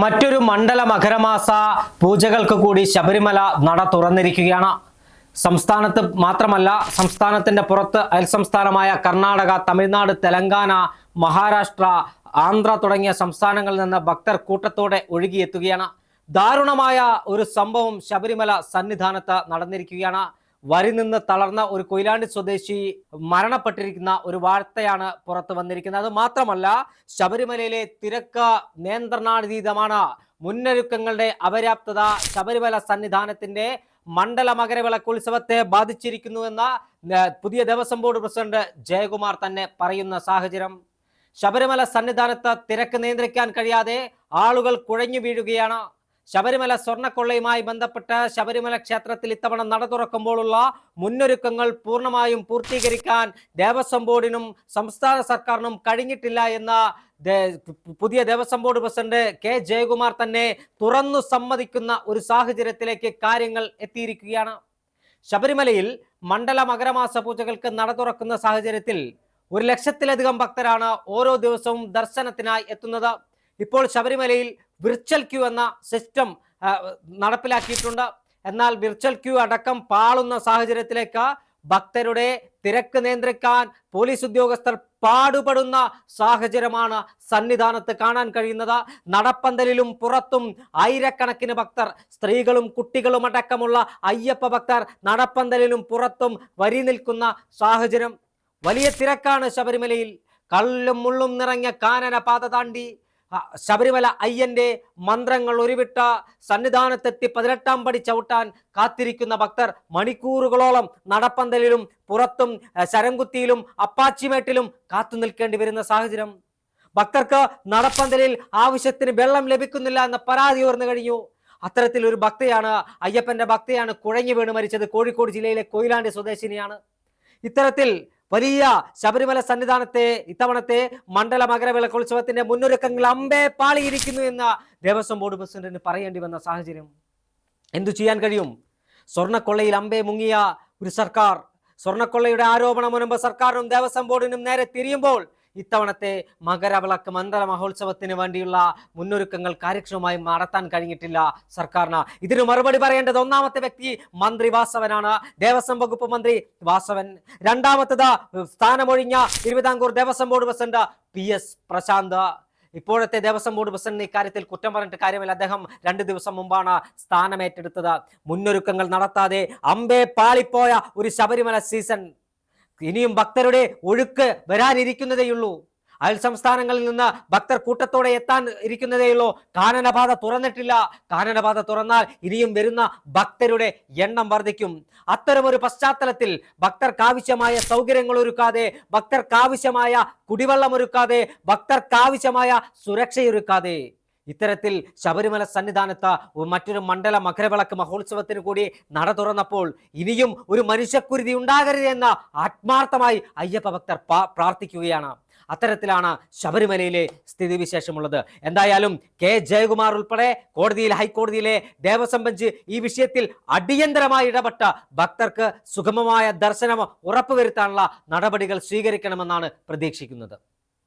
മറ്റൊരു മണ്ഡല മകരമാസ പൂജകൾക്ക് കൂടി ശബരിമല നട തുറന്നിരിക്കുകയാണ്. സംസ്ഥാനത്ത് മാത്രമല്ല സംസ്ഥാനത്തിന്റെ പുറത്ത് അയൽ സംസ്ഥാനമായ കർണാടക തമിഴ്നാട് തെലങ്കാന മഹാരാഷ്ട്ര ആന്ധ്ര തുടങ്ങിയ സംസ്ഥാനങ്ങളിൽ നിന്ന് ഭക്തർ കൂട്ടത്തോടെ ഒഴുകിയെത്തുകയാണ്. ദാരുണമായ ഒരു സംഭവം ശബരിമല സന്നിധാനത്ത് നടന്നിരിക്കുകയാണ്. വരി നിന്ന് തളർന്ന ഒരു കൊയിലാണ്ടി സ്വദേശി മരണപ്പെട്ടിരിക്കുന്ന ഒരു വാർത്തയാണ് പുറത്തു വന്നിരിക്കുന്നത്. അത് മാത്രമല്ല ശബരിമലയിലെ തിരക്ക് നിയന്ത്രണാതീതമാണ്. മുന്നൊരുക്കങ്ങളുടെ അപര്യാപ്തത ശബരിമല സന്നിധാനത്തിന്റെ മണ്ഡല മകരവിളക്കുത്സവത്തെ ബാധിച്ചിരിക്കുന്നുവെന്ന പുതിയ ദേവസ്വം ബോർഡ് പ്രസിഡന്റ് ജയകുമാർ തന്നെ പറയുന്ന സാഹചര്യം. ശബരിമല സന്നിധാനത്ത് തിരക്ക് നിയന്ത്രിക്കാൻ കഴിയാതെ ആളുകൾ കുഴഞ്ഞു വീഴുകയാണ്. ശബരിമല സ്വർണക്കൊള്ളയുമായി ബന്ധപ്പെട്ട് ശബരിമല ക്ഷേത്രത്തിൽ ഇത്തവണ നട തുറക്കുമ്പോഴുള്ള മുന്നൊരുക്കങ്ങൾ പൂർണമായും പൂർത്തീകരിക്കാൻ ദേവസ്വം ബോർഡിനും സംസ്ഥാന സർക്കാരിനും കഴിഞ്ഞിട്ടില്ല എന്ന പുതിയ Devaswom board president K Jayakumar തന്നെ തുറന്നു സമ്മതിക്കുന്ന ഒരു സാഹചര്യത്തിലേക്ക് കാര്യങ്ങൾ എത്തിയിരിക്കുകയാണ്. ശബരിമലയിൽ മണ്ഡല മകരമാസ പൂജകൾക്ക് നട തുറക്കുന്ന സാഹചര്യത്തിൽ ഒരു ലക്ഷത്തിലധികം ഭക്തരാണ് ഓരോ ദിവസവും ദർശനത്തിനായി എത്തുന്നത്. ഇപ്പോൾ ശബരിമലയിൽ വിർച്വൽ ക്യൂ എന്ന സിസ്റ്റം നടപ്പിലാക്കിയിട്ടുണ്ട്. എന്നാൽ വിർച്വൽ ക്യൂ അടക്കം പാളുന്ന സാഹചര്യത്തിലേക്ക് ഭക്തരുടെ തിരക്ക് നിയന്ത്രിക്കാൻ പോലീസ് ഉദ്യോഗസ്ഥർ പാടുപെടുന്ന സാഹചര്യമാണ് സന്നിധാനത്ത് കാണാൻ കഴിയുന്നത്. നടപ്പന്തലിലും പുറത്തും ആയിരക്കണക്കിന് ഭക്തർ സ്ത്രീകളും കുട്ടികളും അടക്കമുള്ള അയ്യപ്പ ഭക്തർ നടപ്പന്തലിലും പുറത്തും വരി നിൽക്കുന്ന സാഹചര്യം. വലിയ തിരക്കാണ് ശബരിമലയിൽ. കള്ളും മുള്ളും നിറഞ്ഞ കാനന പാത താണ്ടി ശബരിമല അയ്യന്റെ മന്ത്രങ്ങൾ ഉരുവിട്ട സന്നിധാനത്തെത്തി പതിനെട്ടാം പടി ചവിട്ടാൻ കാത്തിരിക്കുന്ന ഭക്തർ മണിക്കൂറുകളോളം നടപ്പന്തലിലും പുറത്തും ശരംകുത്തിയിലും അപ്പാച്ചിമേട്ടിലും കാത്തു നിൽക്കേണ്ടി വരുന്ന സാഹചര്യം. ഭക്തർക്ക് നടപ്പന്തലിൽ ആവശ്യത്തിന് വെള്ളം ലഭിക്കുന്നില്ല എന്ന പരാതി ഉയർന്നു കഴിഞ്ഞു. അത്തരത്തിൽ ഒരു ഭക്തയാണ് അയ്യപ്പന്റെ ഭക്തയാണ് കുഴഞ്ഞു വീണ് മരിച്ചത് കോഴിക്കോട് ജില്ലയിലെ കൊയിലാണ്ടി സ്വദേശിനിയാണ്. ഇത്തരത്തിൽ വലിയ ശബരിമല സന്നിധാനത്തെ ഇത്തവണത്തെ മണ്ഡല മകരവിളക്കോത്സവത്തിന്റെ മുന്നൊരുക്കങ്ങൾ അമ്പേ പാളിയിരിക്കുന്നു എന്ന ദേവസ്വം ബോർഡ് പ്രസിഡന്റിന് പറയേണ്ടി വന്ന സാഹചര്യം. എന്തു ചെയ്യാൻ കഴിയും? സ്വർണക്കൊള്ളയിൽ അമ്പേ മുങ്ങിയ ഒരു സർക്കാർ സ്വർണക്കൊള്ളയുടെ ആരോപണം മുൻപ് സർക്കാരിനും ദേവസ്വം ബോർഡിനും നേരെ തിരിയുമ്പോൾ ഇത്തവണത്തെ മകരവിളക്ക് മണ്ഡല മഹോത്സവത്തിന് വേണ്ടിയുള്ള മുന്നൊരുക്കങ്ങൾ കാര്യക്ഷമമായി നടത്താൻ കഴിഞ്ഞിട്ടില്ല സർക്കാരിന്. ഇതിന് മറുപടി പറയേണ്ടത് ഒന്നാമത്തെ വ്യക്തി മന്ത്രി വാസവനാണ്. ദേവസ്വം വകുപ്പ് മന്ത്രി വാസവൻ. രണ്ടാമത്തത് സ്ഥാനമൊഴിഞ്ഞ Thiruvithamkoor Devaswom board president P S Prasanth. ഇപ്പോഴത്തെ ദേവസ്വം ബോർഡ് പ്രസിഡന്റ് ഇക്കാര്യത്തിൽ കുറ്റം പറഞ്ഞിട്ട് കാര്യമില്ല. അദ്ദേഹം രണ്ട് ദിവസം മുമ്പാണ് സ്ഥാനമേറ്റെടുത്തത്. മുന്നൊരുക്കങ്ങൾ നടത്താതെ അമ്പേ പാളിപ്പോയ ഒരു ശബരിമല സീസൺ ഇനിയും ഭക്തരുടെ ഒഴുക്ക് വരാനിരിക്കുന്നതേയുള്ളൂ. അയൽ സംസ്ഥാനങ്ങളിൽ നിന്ന് ഭക്തർ കൂട്ടത്തോടെ എത്താൻ ഇരിക്കുന്നതേയുള്ളൂ കാനനപാത തുറന്നിട്ടില്ല. കാനനപാത തുറന്നാൽ ഇനിയും വരുന്ന ഭക്തരുടെ എണ്ണം വർദ്ധിക്കും. അത്തരമൊരു പശ്ചാത്തലത്തിൽ ഭക്തർക്കാവശ്യമായ സൗകര്യങ്ങൾ ഒരുക്കാതെ ഭക്തർക്കാവശ്യമായ കുടിവെള്ളം ഒരുക്കാതെ ഭക്തർക്കാവശ്യമായ സുരക്ഷയൊരുക്കാതെ ഇത്തരത്തിൽ ശബരിമല സന്നിധാനത്ത് മറ്റൊരു മണ്ഡല മകരവിളക്ക് മഹോത്സവത്തിന് കൂടി നട തുറന്നപ്പോൾ ഇനിയും ഒരു മനുഷ്യക്കുരുതി ഉണ്ടാകരുത് എന്ന് ആത്മാർത്ഥമായി അയ്യപ്പ ഭക്തർ പ്രാർത്ഥിക്കുകയാണ്. അത്തരത്തിലാണ് ശബരിമലയിലെ സ്ഥിതിവിശേഷമുള്ളത്. എന്തായാലും കെ. ജയകുമാർ ഉൾപ്പെടെ കോടതിയിൽ ഹൈക്കോടതിയിലെ ദേവസ്വം ബെഞ്ച് ഈ വിഷയത്തിൽ അടിയന്തരമായി ഇടപെട്ട ഭക്തർക്ക് സുഗമമായ ദർശനം ഉറപ്പുവരുത്താനുള്ള നടപടികൾ സ്വീകരിക്കണമെന്നാണ് പ്രതീക്ഷിക്കുന്നത്.